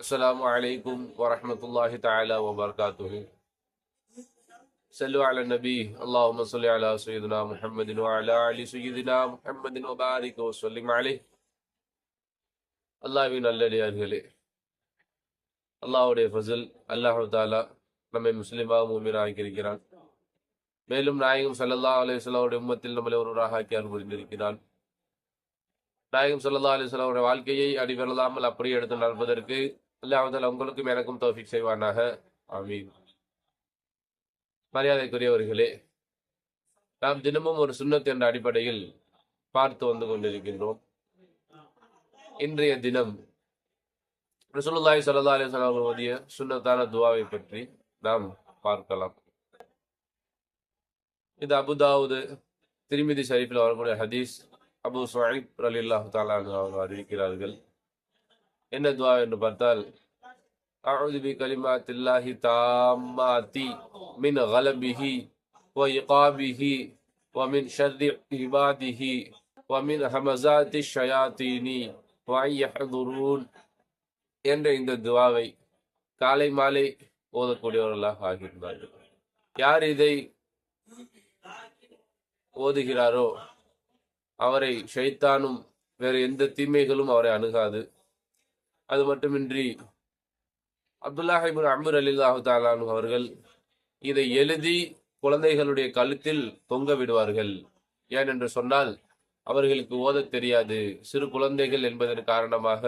السلام عليكم ورحمة الله تعالى وبركاته صلوا على النبي اللهم صل على سيدنا محمد وعلى آل سيدنا محمد وبارك وسلم عليه அல்லாஹ்வின் நல்லடியார்களே அல்லாஹ்வுடைய ஃபசில் அல்லாஹு தாலா நம்மை முஸ்லிமாக மூமினாக ஆக்கியிருக்கிறான் மேலும் நாயகம் ஸல்லல்லாஹு அலைஹி வஸல்லம் உம்மத்தில் நம்மளை ஒருவராக ஆக்கி அருள் புரிந்திருக்கிறான் நாயகம் ஸல்லல்லாஹு அலைஹி வஸல்லம் அவருடைய வாழ்க்கையை அடிபெறலாமல் அப்படியே எடுத்து நடப்பதற்கு அல்லாஹால உங்களுக்கும் எனக்கும் தோஃபிக் செய்வானாக. ஆமீன். மரியாதைக்குரியவர்களே நாம் தினமும் ஒரு சுண்ணத் என்ற அடிப்படையில் பார்த்து வந்து கொண்டிருக்கின்றோம். இன்றைய தினம் ரசூலுல்லாஹி ஸல்லல்லாஹு அலைஹி வஸல்லம் அவர்கள் ஓதிய துஆவை பற்றி நாம் பார்க்கலாம். இது அபுதாவுது திருமிதி ஷரீஃபில் வரக்கூடிய ஹதீஸ் அபு சுஹைப் ரலில்லாஹு தஆலா அவங்க அவர்கள் அறிவிக்கிறார்கள். என்ன துஆ என்று பார்த்தால் أعوذ بكلمات الله تامات من غلبه وإقابه ومن شر عباده ومن همزات الشياطين وأن يحضرون என்ற இந்த துவாவை காலை மாலை ஓதக்கூடியவர்களாக ஆகியிருந்தார்கள் யார் இதை ஓதுகிறாரோ அவரை ஷைத்தானும் வேறு எந்த தீமைகளும் அவரை அணுகாது அது மட்டுமின்றி அப்துல்லாஹிபின் அமர் அலில்லாஹு தாலானு அவர்கள் இதை எழுதி குழந்தைகளுடைய கழுத்தில் தொங்க விடுவார்கள். ஏன் என்று சொன்னால் அவர்களுக்கு ஓதத் தெரியாது. சிறு குழந்தைகள் என்பதன் காரணமாக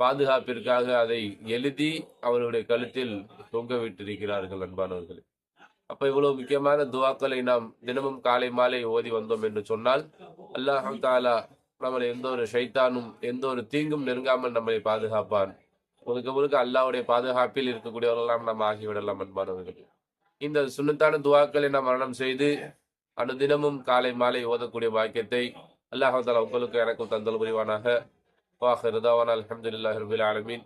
பாதுகாப்பிற்காக அதை எழுதி அவர்களுடைய கழுத்தில் தொங்க விட்டிருக்கிறார்கள் அன்பானவர்களே. அப்ப இவ்வளவு முக்கியமான துவாக்களை நாம் தினமும் காலை மாலை ஓதி வந்தோம் என்று சொன்னால் அல்லாஹு தாலா நம்மளை எந்த ஒரு ஷைத்தானும் எந்த ஒரு தீங்கும் நெருங்காமல் நம்மளை பாதுகாப்பான். முழுக்க முழுக்க அல்லாவுடைய பாதுகாப்பில் இருக்கக்கூடியவர்களெல்லாம் நாம் ஆகிவிடலாம் அன்பானவர்கள். இந்த சுண்ணத்தான துவாக்களை நாம் மரணம் செய்து அனுதினமும் காலை மாலை ஓதக்கூடிய பாக்கியத்தை அல்லாஹ் உங்களுக்கு எனக்கும் தந்தல் புரிவானாக. வாஹர் தாவான் அலமதுல்லாஹி ரபில் ஆலமீன்.